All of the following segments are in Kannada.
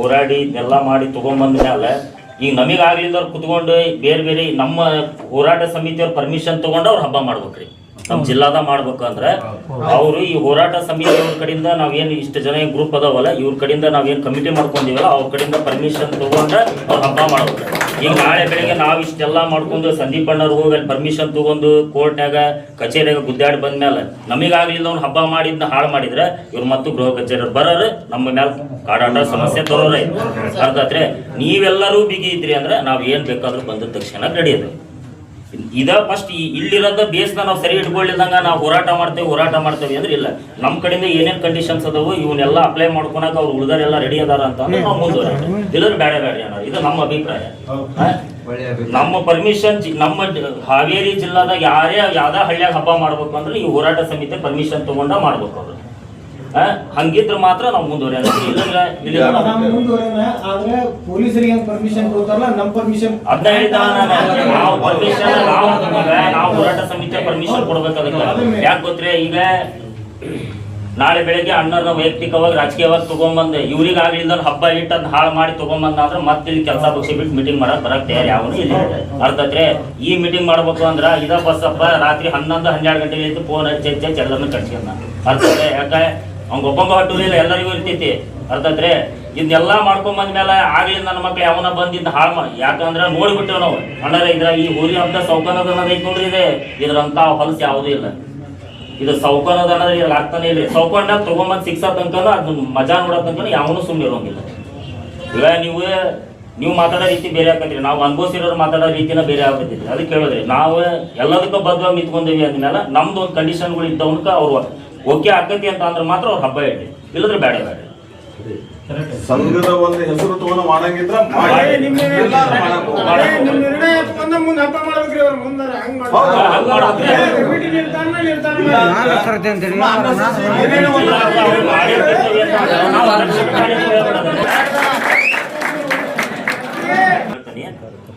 ಹೋರಾಡಿ ಇದೆಲ್ಲ ಮಾಡಿ ತಗೊಂಬಂದ ಮೇಲೆ ಈಗ ನಮಗೆ ಕುತ್ಕೊಂಡು ಬೇರೆ ಬೇರೆ ನಮ್ಮ ಹೋರಾಟ ಸಮಿತಿಯವ್ರ ಪರ್ಮಿಷನ್ ತೊಗೊಂಡು ಅವ್ರು ಹಬ್ಬ ಮಾಡ್ಬೇಕ್ರಿ. ನಮ್ಮ ಜಿಲ್ಲಾದ ಮಾಡ್ಬೇಕು ಅಂದ್ರೆ ಅವರು ಈ ಹೋರಾಟ ಸಮಿತಿ ಅವ್ರ ಕಡೆಯಿಂದ ನಾವೇನು ಇಷ್ಟು ಜನ ಗ್ರೂಪ್ ಅದಾವಲ್ಲ ಇವ್ರ ಕಡೆಯಿಂದ ನಾವೇನು ಕಮಿಟಿ ಮಾಡ್ಕೊಂಡಿವಲ್ಲ ಅವ್ರ ಕಡೆಯಿಂದ ಪರ್ಮಿಷನ್ ತಗೊಂಡ್ರೆ ಅವ್ರು ಹಬ್ಬ ಮಾಡ್ಬೇಕು. ಈಗ ನಾಳೆ ಬೆಳಿಗ್ಗೆ ನಾವು ಇಷ್ಟೆಲ್ಲ ಮಾಡ್ಕೊಂಡು ಸಂದೀಪ್ ಅಣ್ಣವ್ರು ಹೋಗಿ ಅಲ್ಲಿ ಪರ್ಮಿಷನ್ ತಗೊಂಡು ಕೋರ್ಟ್ನಾಗ ಕಚೇರಿಯಾಗ ಗುದ್ದಾಡಿ ಬಂದ್ಮೇಲೆ ನಮಗಾಗ್ಲಿಲ್ಲ ಅವ್ನು ಹಬ್ಬ ಮಾಡಿದ್ನ ಹಾಳು ಮಾಡಿದ್ರೆ ಇವ್ರು ಮತ್ತು ಗೃಹ ಕಚೇರಿ ಬರೋರು ನಮ್ಮ ಮೇಲೆ ಕಾಡಾಟ ಸಮಸ್ಯೆ ತರೋರೇ. ಅರ್ಥಾತ್ರೆ ನೀವೆಲ್ಲರೂ ಬಿಗಿ ಇದ್ರಿ ಅಂದ್ರೆ ನಾವು ಏನು ಬೇಕಾದ್ರೂ ಬಂದ ತಕ್ಷಣ ನಡೆಯೋದು. ಇದ ಫಸ್ಟ್ ಇಲ್ಲಿರೋದ ಬೇಸ್ನ ನಾವು ಸರಿ ಇಟ್ಕೊಳ್ಳಿದಂಗ ನಾವು ಹೋರಾಟ ಮಾಡ್ತೇವೆ ಹೋರಾಟ ಮಾಡ್ತೇವೆ ಅಂದ್ರೆ ಇಲ್ಲ. ನಮ್ಮ ಕಡೆಯಿಂದ ಏನೇನು ಕಂಡೀಷನ್ಸ್ ಅದಾವು ಇವನ್ನೆಲ್ಲ ಅಪ್ಲೈ ಮಾಡ್ಕೊಳಕ ಅವ್ರು ಉಳಿದಾರೆಲ್ಲ ರೆಡಿ ಅದಾರ ಅಂತ ಅಂದ್ರೆ ನಾವು ಮುಂದುವರೆ ಇಲ್ಲದ್ರೆ ಬೇಡ ಬೇಡ ಅನ್ನೋದು ಇದು ನಮ್ಮ ಅಭಿಪ್ರಾಯ? ನಮ್ಮ ಪರ್ಮಿಷನ್ ನಮ್ಮ ಹಾವೇರಿ ಜಿಲ್ಲಾದಾಗ ಯಾರೇ ಯಾವ್ದಾ ಹಳ್ಳಿಯಾಗ ಹಬ್ಬ ಮಾಡ್ಬೇಕು ಅಂದ್ರೆ ಈ ಹೋರಾಟ ಸಮಿತಿ ಪರ್ಮಿಷನ್ ತಗೊಂಡ ಮಾಡ್ಬೇಕು ಅವ್ರು? ಹಂಗಿದ್ರೆ ಮಾತ್ರ ನಾವು ಮುಂದುವರಿಯೋದು ಇಲ್ಲಂದ್ರೆ ಇಲ್ಲಿ ನಾವು ಮುಂದುವರೆಯೋಣ ಆದ್ರೆ ಪೊಲೀಸರಿಗೆ ಏನ್ ಪರ್ಮಿಷನ್ ಕೊಡ್ತಾರಲ್ಲ ನಮ್ ಪರ್ಮಿಷನ್ ಅದನ್ನ ಹೇಳಿದ ನಾವು. ಪರ್ಮಿಷನ್ ನಾವು ಈಗ ನಾವು ಹೋರಾಟ ಸಮಿತಿ ಪರ್ಮಿಷನ್ ಯಾಕೆ ಗೊತ್ತ್ರಿ? ಈಗ ನಾಳೆ ಬೆಳಗ್ಗೆ ಅಣ್ಣನ ವೈಯಕ್ತಿಕವಾಗಿ ರಾಜಕೀಯವಾಗಿ ತಗೊಂಬಂದು ಇವ್ರಿಗೆ ಆಗ್ಲಿಲ್ಲ ಹಬ್ಬ ಇಟ್ಟು ಅದ್ ಹಾಳು ಮಾಡಿ ತಗೊಂಬಂದ ಅಂದ್ರೆ ಮತ್ತೆ ಇಲ್ಲಿ ಕೆಲಸ ಪಕ್ಷ ಬಿಟ್ಟು ಮೀಟಿಂಗ್ ಮಾಡಕ್ ಬರಕ್ ತಯಾರಿ ಯಾವನು ಇಲ್ಲ ಅರ್ಥಾತ್ರೆ ಈ ಮೀಟಿಂಗ್ ಮಾಡ್ಬೇಕು ಅಂದ್ರ ಇದ ಬಸ್ಸಪ್ಪ ರಾತ್ರಿ ಹನ್ನೊಂದು ಹನ್ನೆರಡು ಗಂಟೆಗೆ ಫೋನ್ ಹಚ್ಚಿ ಹಚ್ಚಿ ಹಚ್ಚಿ ಎಲ್ಲರನ್ನ ಕಟ್ಸ್ಕೊಂಡ ಅರ್ಥಾತ್ರೆ ಯಾಕೆ? ಒಬ್ಬಂಗ ಹಟ್ಟೂರಿಲ್ಲ ಎಲ್ಲರಿಗೂ ಇರ್ತೈತಿ. ಅರ್ಥಾತ್ರೆ ಇದನ್ನೆಲ್ಲ ಮಾಡ್ಕೊಂಡ್ ಬಂದ್ಮೇಲೆ ಆಗ್ಲಿ ನನ್ನ ಮಕ್ಳು ಯಾವನ ಬಂದಿದ್ದ ಹಾಳು ಯಾಕಂದ್ರೆ ನೋಡ್ಬಿಟ್ಟೇವ್ ನಾವು. ಅಣ್ಣರ, ಇದ್ರ ಈ ಊರಿ ಹಬ್ಬ ಸೌಕರ್ಯದ ನೋಡ್ರಿ ಇದೆ. ಇದ್ರಂತ ಹೊಲಸು ಯಾವುದೂ ಇಲ್ಲ. ಇದು ಸೌಕರ್ಯದ ಅನ್ನೋದ್ರೆ ಇಲ್ಲಿ ಆಗ್ತಾನೆ ಇಲ್ಲ ಸೌಕರ್ಯ ತಗೊಂಬಂದ್ ಸಿಕ್ಸ ತನಕ ಅದನ್ನ ಮಜಾ ನೋಡೋ ತನಕ ಯಾವನು ಸುಮ್ಮನೆ ಇರೋಂಗಿಲ್ಲ. ಈಗ ನೀವು ನೀವು ಮಾತಾಡೋ ರೀತಿ ಬೇರೆ ಆಕತ್ರಿ. ನಾವು ಅನುಭವಿಸಿರೋರು ಮಾತಾಡೋ ರೀತಿನ ಬೇರೆ ಆಗತ್ತಿಲ್ಲ ಅದಕ್ಕೆ ಹೇಳಿದ್ರಿ. ನಾವು ಎಲ್ಲದಕ್ಕೂ ಬದ್ಧವಾಗಿ ನಿಂತ್ಕೊಂಡೀವಿ ಅಂದ್ಮೇಲೆ ನಮ್ದು ಒಂದು ಕಂಡೀಷನ್ಗಳು ಇದ್ದವನ್ಕ ಅವ್ರು ಓಕೆ ಆಕತಿ ಅಂತ ಅಂದ್ರೆ ಮಾತ್ರ ಅವ್ರು ಹಬ್ಬ ಇಡ್ಲಿ ಇಲ್ಲದ್ರೆ ಬೇಡ ಬೇಡ ಸಂಘದ ಒಂದು ಹೆಸರು ತಗೊಂಡು ಮಾಡಂಗಿದ್ರ.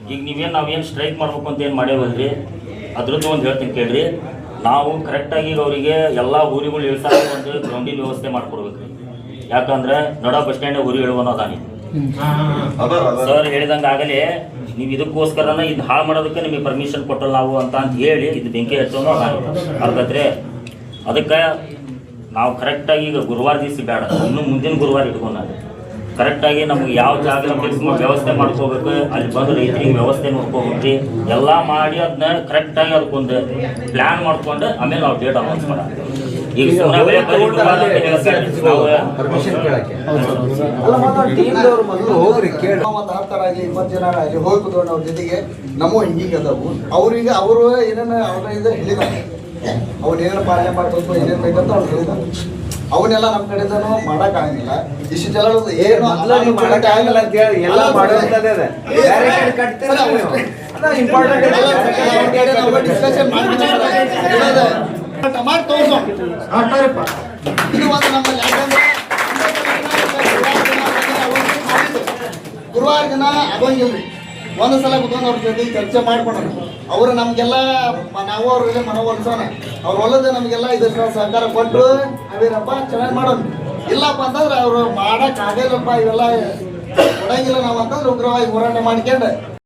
ಈಗ ನೀವೇನು ನಾವೇನು ಸ್ಟ್ರೈಕ್ ಮಾಡ್ಬೇಕು ಅಂತ ಏನು ಮಾಡೇವಲ್ರಿ ಅದ್ರದ್ದು ಒಂದು ಹೇಳ್ತೀನಿ ಕೇಳ್ರಿ ನಾವು ಕರೆಕ್ಟಾಗಿ ಈಗ ಅವರಿಗೆ ಎಲ್ಲ ಊರಿಗಳು ಇಳಿಸಾಕ ಒಂದು ಗ್ರೌಂಡಿನ ವ್ಯವಸ್ಥೆ ಮಾಡ್ಕೊಡ್ಬೇಕ್ರಿ. ಯಾಕಂದ್ರೆ ನಡ ಬಸ್ ಸ್ಟ್ಯಾಂಡ್ ಊರಿ ಇಳುವನೋದಾನಿ. ಸರ್ ಹೇಳಿದಂಗೆ ಆಗಲೇ ನೀವು ಇದಕ್ಕೋಸ್ಕರನ ಇದು ಹಾಳು ಮಾಡೋದಕ್ಕೆ ನಿಮಗೆ ಪರ್ಮಿಷನ್ ಕೊಟ್ಟಲ್ಲ ನಾವು ಅಂತ ಅಂತ ಹೇಳಿ ಇದು ಬೆಂಕಿ ಹಚ್ಚೋನು ಅರ್ಧತ್ರೆ ಅದಕ್ಕೆ ನಾವು ಕರೆಕ್ಟಾಗಿ ಈಗ ಗುರುವಾರ ದಿವಸ ಬೇಡ ಇನ್ನು ಮುಂದಿನ ಗುರುವಾರ ಇಟ್ಕೊಂಡ ಕರೆಕ್ಟಾಗಿ ನಮ್ಗೆ ಯಾವ ಜಾಗ ಫಿಕ್ಸ್ ಮಾಡಿ ವ್ಯವಸ್ಥೆ ಮಾಡ್ಕೋಬೇಕು ಅಲ್ಲಿ ಬಂದು ರೈತರಿಗೆ ವ್ಯವಸ್ಥೆ ನೋಡ್ಕೋಬೇಕು ಎಲ್ಲ ಮಾಡಿ ಅದನ್ನ ಕರೆಕ್ಟಾಗಿ ಅದಕ್ಕೊಂದು ಪ್ಲ್ಯಾನ್ ಮಾಡ್ಕೊಂಡು ಆಮೇಲೆ ನಾವು ಡೇಟ್ ಅನೌನ್ಸ್ ಮಾಡ್ತೀವಿ ಈಗ ಆಗಲಿ ಹೋಗಿ ಅವ್ರ ಜೊತೆಗೆ ನಮ್ಮ ಹಿಂಗೀಗ ಅದಾವು. ಅವ್ರಿಗೆ ಅವರು ಏನೇನು ಅವ್ರ ಇದು ಹೇಳಿದಾರೆ ಅವ್ರು ಏನೇನು ಪಾಲನೆ ಮಾಡ್ಬೇಕು ಏನೇನು ಬೇಕಂತ ಅವ್ರು ಹೇಳಿದಾರೆ ಅವನ್ನೆಲ್ಲ ನಮ್ಮ ಕಡೆದನು ಮಾಡಕ್ ಆಗಂಗಿಲ್ಲ ಇಷ್ಟು ಜನ ಏನು ನೀವು ಮಾಡಕ್ ಆಗಲ್ಲ ಅಂತ ಹೇಳಿ ಎಲ್ಲ ಮಾಡೋದಂತದೇ ಇದೆ. ಬೇರೆ ಕಡೆ ಕಟ್ತೀರಲ್ಲ ನೀವು. ಅದ important ಇದೆ. ಡಿಸ್ಕಷನ್ ಮಾಡಿ ತೋರ್ಸೋ ಇದು ಒಂದು ನಮ್ಮಲ್ಲಿ ಯಾಕಂದ್ರೆ ಗುರುವಾರ ದಿನ ಆಗೋಂಗಿಲ್ರಿ ಒಂದು ಸಲ ಕುತ್ಕೊಂಡು ಅವ್ರ ಜೊತೆ ಚರ್ಚೆ ಮಾಡ್ಕೊಂಡ್ರು. ಅವರು ನಮಗೆಲ್ಲ ನಾವು ಅವ್ರಿಗೆ ಮನವೊಲಿಸೋಣ. ಅವ್ರು ಹೊಲದ ನಮಗೆಲ್ಲ ಇದಕ್ಕೆ ಸಹಕಾರ ಕೊಟ್ಟು ಅವೇನಪ್ಪ ಚೆನ್ನಾಗಿ ಮಾಡೋಣ. ಇಲ್ಲಪ್ಪ ಅಂತಂದ್ರೆ ಅವರು ಮಾಡಕ್ ಆಗಲ್ಲಪ್ಪ ಇವೆಲ್ಲ ಕೊಡಂಗಿಲ್ಲ ನಾವು ಅಂತಂದ್ರೆ ಉಗ್ರವಾಗಿ ಹೋರಾಟ ಮಾಡ್ಕೊಂಡು.